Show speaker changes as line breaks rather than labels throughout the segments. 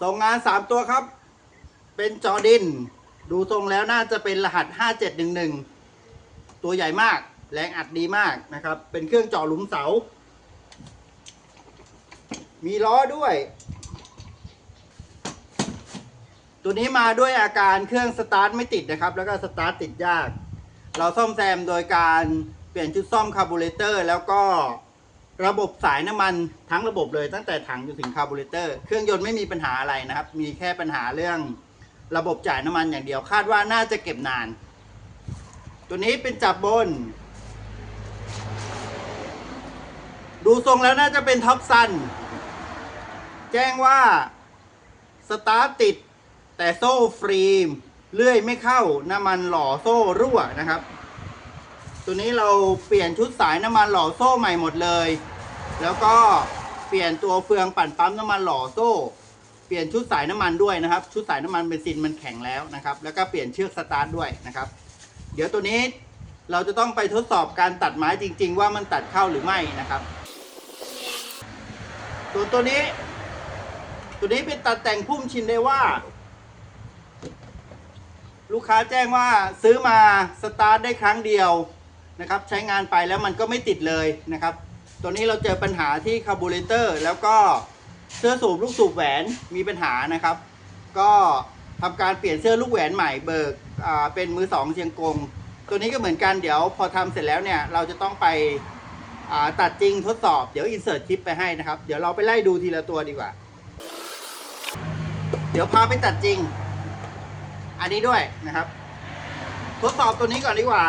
ส่งงานสามตัวครับ เป็นจอดิน ดูทรงแล้วน่าจะเป็นรหัส 5711 ตัวใหญ่มาก แรงอัดดีมากนะครับ เป็นเครื่องเจาะหลุมเสา มีล้อด้วย ตัวนี้มาด้วยอาการเครื่องสตาร์ทไม่ติดนะครับ แล้วก็สตาร์ทติดยาก เราซ่อมแซมโดยการเปลี่ยนชุดซ่อมคาร์บูเรเตอร์ แล้วก็ ระบบสายน้ำมันทั้งระบบเลยตั้งแต่ถังจนถึงคาร์บูเรเตอร์เครื่องยนต์ไม่มีปัญหาอะไรนะครับ มีแค่ปัญหาเรื่องระบบจ่ายน้ำมันอย่างเดียวคาดว่าน่าจะเก็บนาน ตัวนี้เป็นจับบน ดูทรงแล้วน่าจะเป็นท็อปซันแจ้งว่าสตาร์ติดแต่โซ่ฟรีมเลื่อยไม่เข้าน้ำมันหล่อโซ่รั่วนะครับ ตัวนี้เราเปลี่ยนชุดสายน้ำมันหล่อโซ่ใหม่หมดเลย แล้วก็เปลี่ยนตัวเฟืองปั่นปั๊มน้ำมันหล่อโซ่ เปลี่ยนชุดสายน้ำมันด้วยนะครับ ชุดสายน้ำมันเบนซินมันแข็งแล้วนะครับ แล้วก็เปลี่ยนเชือกสตาร์ทด้วยนะครับ เดี๋ยวตัวนี้เราจะต้องไปทดสอบการตัดไม้จริง ๆ ว่ามันตัดเข้าหรือไม่นะครับส่วตัวนี้ ตัวนี้เป็นตัดแต่งพุ่มชินได้ว่า ลูกค้าแจ้งว่าซื้อมาสตาร์ทได้ครั้งเดียวนะครับ ใช้งานไปแล้วมันก็ไม่ติดเลยนะครับ ตัวนี้เราเจอปัญหาที่คาร์บูเรเตอร์แล้วก็เสื้อสูบลูกสูบแหวนมีปัญหานะครับ ก็ทำการเปลี่ยนเสื้อลูกแหวนใหม่เบิกเป็นมือสองเชียงกง ตัวนี้ก็เหมือนกันเดี๋ยวพอทำเสร็จแล้วเนี่ยเราจะต้องไปตัดจริงทดสอบเดี๋ยวอินเสิร์ตคลิปไปให้นะครับ เดี๋ยวเราไปไล่ดูทีละตัวดีกว่า เดี๋ยวพาไปตัดจริง อันนี้ด้วยนะครับ ทดสอบตัวนี้ก่อนดีกว่า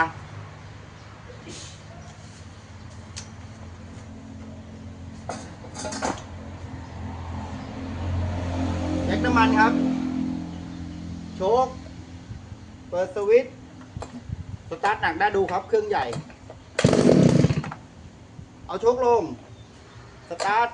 แจ็ค น้ำมันครับ โชคเปิดสวิตช์สตาร์ทหนักได้ดูครับเครื่องใหญ่ เอาโชคลง สตาร์ท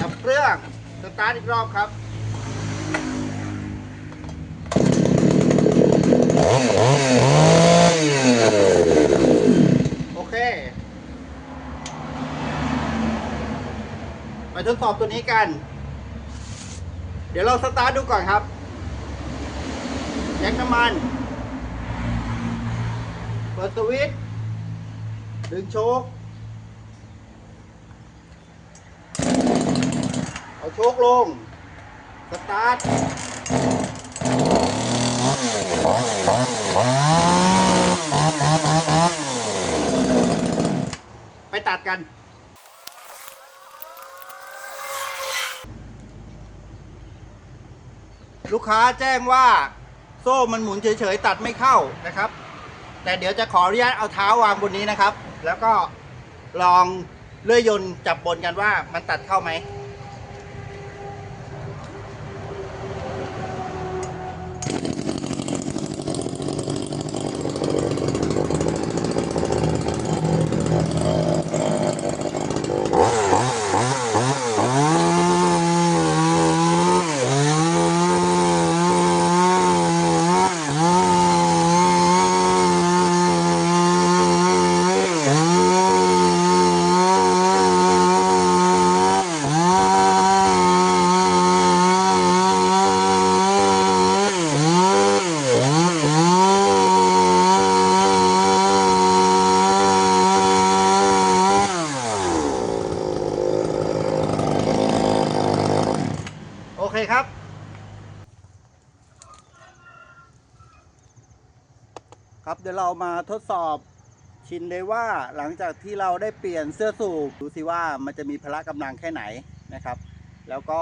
ดับเครื่อง สตาร์ทอีกรอบครับ โอเค ไป ทดสอบตัวนี้กัน เดี๋ยวเราสตาร์ทดูก่อนครับแจ็คน้ำมันเปิดสวิตช์ดึงโชคเอาโชคลง สตาร์ท ไปตัดกัน ลูกค้าแจ้งว่าโซ่มันหมุนเฉยๆตัดไม่เข้านะครับ แต่เดี๋ยวจะขออนุญาตเอาเท้าวางบนนี้นะครับ แล้วก็ลองเลื่อยยนต์จับบนกันว่ามันตัดเข้าไหม คครับ ครับเดี๋ยวเรามาทดสอบชินเลยว่าหลังจากที่เราได้เปลี่ยนเสื้อสูบดูสิว่ามันจะมีพละกำลังแค่ไหนนะครับ แล้วก็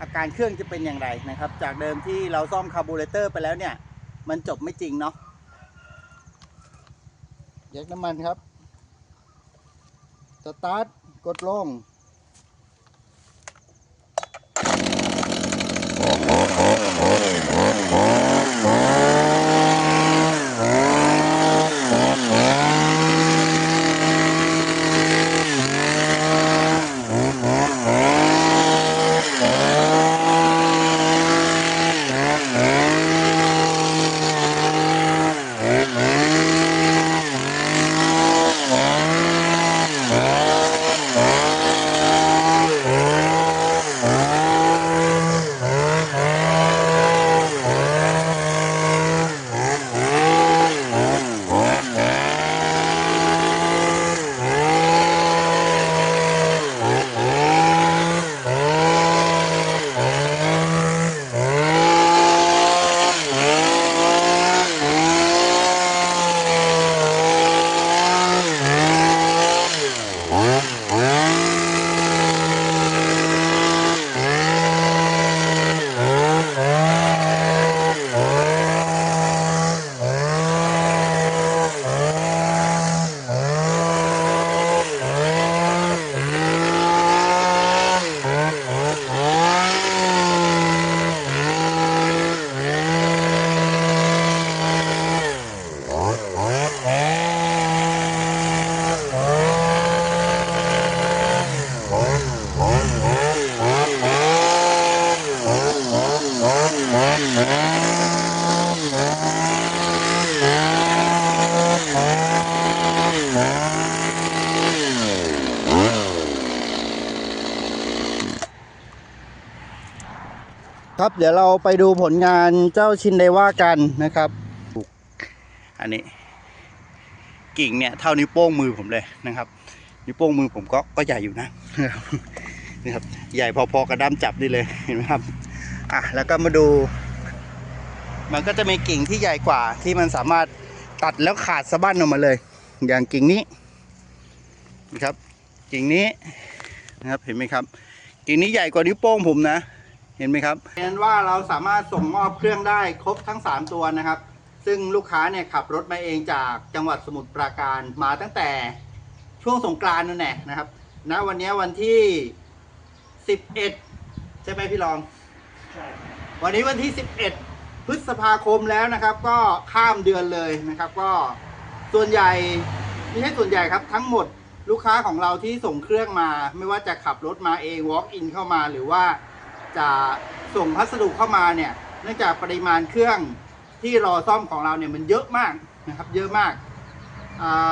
อาการเครื่องจะเป็นอย่างไรนะครับ จากเดิมที่เราซ่อมคาร์บูเรเตอร์ไปแล้วเนี่ย มันจบไม่จริงเนาะแยกน้ำมันครับ สตาร์ท กดลง ครับ เดี๋ยวเราไปดูผลงานเจ้าชินไดว่ากันนะครับ อันนี้ กิ่งเนี่ยเท่านิ้วโป้งมือผมเลยนะครับ นิ้วโป้งมือผมก็ก็ใหญ่อยู่นะนี่ครับ ใหญ่พอๆกระด้ามจับนี่เลยเห็นไหมครับอะแล้วก็มาดู มันก็จะมีกิ่งที่ใหญ่กว่า ที่มันสามารถตัดแล้วขาดสะบั้นออกมาเลย อย่างกิ่งนี้นะครับ กิ่งนี้นะครับเห็นไหมครับ กิ่งนี้ใหญ่กว่านิ้วโป้งผมนะ เห็นไหมครับเห็นว่าเราสามารถส่งมอบเครื่องได้ครบทั้ง 3 ตัวนะครับ ซึ่งลูกค้าเนี่ยขับรถมาเองจากจังหวัดสมุทรปราการมาตั้งแต่ช่วงสงกรานต์นั่นแหละนะครับณวันนี้วันที่ 11 ใช่ไหมพี่รอง วันนี้วันที่ 11 พฤษภาคมแล้วนะครับ ก็ข้ามเดือนเลยนะครับ ก็ส่วนใหญ่ไม่ใช่ส่วนใหญ่ครับทั้งหมดลูกค้าของเราที่ส่งเครื่องมา ไม่ว่าจะขับรถมาเอง walk in เข้ามาหรือว่า จะส่งพัสดุเข้ามาเนี่ยเนื่องจากปริมาณเครื่องที่รอซ่อมของเราเนี่ยมันเยอะมากนะครับ เยอะมาก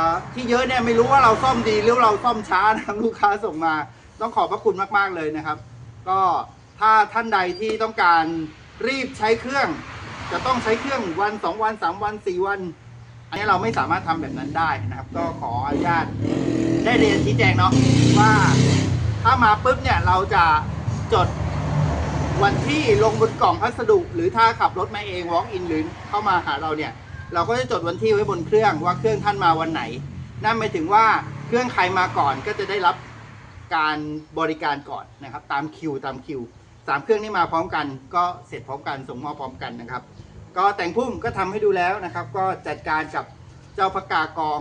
าที่เยอะเนี่ยไม่รู้ว่าเราซ่อมดีหรือเราซ่อมช้านะครับลูกค้าส่งมา ต้องขอบพระคุณมากๆเลยนะครับ ก็ถ้าท่านใดที่ต้องการรีบใช้เครื่อง จะต้องใช้เครื่องวันสองวันสามวันสี่วัน อันนี้เราไม่สามารถทำแบบนั้นได้นะครับ ก็ขออนุญาตได้เรียนชี้แจงเนาะว่าถ้ามาปุ๊บเนี่ยเราจะจด วันที่ลงบนกล่องพัสดุ หรือถ้าขับรถมาเอง walk in หรือเข้ามาหาเราเนี่ย เราก็จะจดวันที่ไว้บนเครื่องว่าเครื่องท่านมาวันไหน นั่นหมายถึงว่าเครื่องใครมาก่อนก็จะได้รับการบริการก่อนนะครับ ตามคิวตามคิวสามเครื่องนี้มาพร้อมกัน ก็เสร็จพร้อมกันส่งมอบพร้อมกันนะครับ ก็แต่งพุ่มก็ทำให้ดูแล้วนะครับ ก็จัดการกับเจ้าพกากอง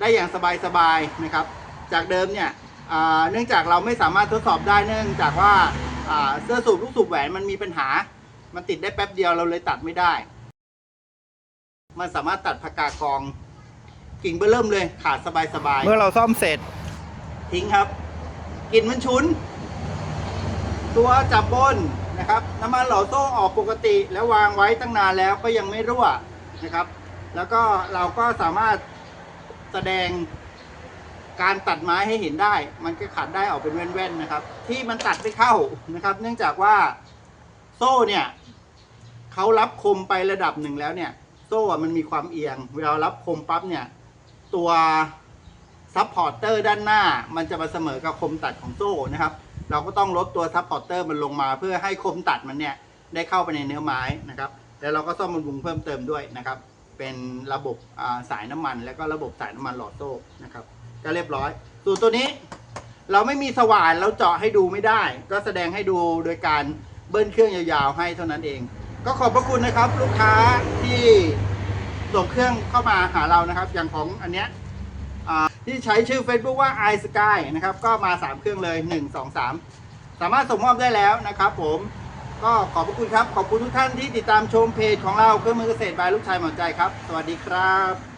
ได้อย่างสบายๆนะครับ จากเดิมเนี่ยเนื่องจากเราไม่สามารถทดสอบได้เนื่องจากว่า เสื้อสูบลูกสูบแหวนมันมีปัญหา มันติดได้แป๊บเดียวเราเลยตัดไม่ได้ มันสามารถตัดพกากองกิ่งเบอร์เริ่มเลยขาดสบายๆเมื่อเราซ่อมเสร็จ ทิ้งครับกลิ่นมันฉุน ตัวจับบนนะครับ น้ำมันหล่อโซ่ออกปกติ แล้ววางไว้ตั้งนานแล้วก็ยังไม่รั่วนะครับ แล้วก็เราก็สามารถแสดง การตัดไม้ให้เห็นได้ มันก็ขัดได้ออกเป็นแว่นๆนะครับ ที่มันตัดไม่เข้านะครับ เนื่องจากว่าโซ่เนี่ยเขารับคมไประดับหนึ่งแล้วเนี่ย โซ่อะมันมีความเอียง เวลารับคมปั๊บเนี่ย ตัวซับพอร์เตอร์ด้านหน้า มันจะมาเสมอกับคมตัดของโซ่นะครับ เราก็ต้องลดตัวซับพอร์เตอร์มันลงมาเพื่อให้คมตัดมันเนี่ยได้เข้าไปในเนื้อไม้นะครับ แล้วเราก็ซ่อมบำรุงเพิ่มเติมด้วยนะครับ เป็นระบบอ่าสายน้ำมัน แล้วก็ระบบสายน้ำมันหลอดโซ่นะครับ ก็เรียบร้อยส่วนตัวนี้เราไม่มีสว่านเราเจาะให้ดูไม่ได้ ก็แสดงให้ดูโดยการเบิ้ลเครื่องยาวๆให้เท่านั้นเอง ก็ขอบพระคุณนะครับ ลูกค้าที่ส่งเครื่องเข้ามาหาเรานะครับ อย่างของอันเนี้ยที่ใช้ชื่อ Facebook ว่า i Sky นะครับ ก็มา 3 เครื่องเลย 1 2 3 สามารถส่งมอบได้แล้วนะครับผมก็ขอบพระคุณครับ ขอบคุณทุกท่านที่ติดตามชมเพจของเราเครื่องมือเกษตรบายลูกชายหมอนใจครับ สวัสดีครับ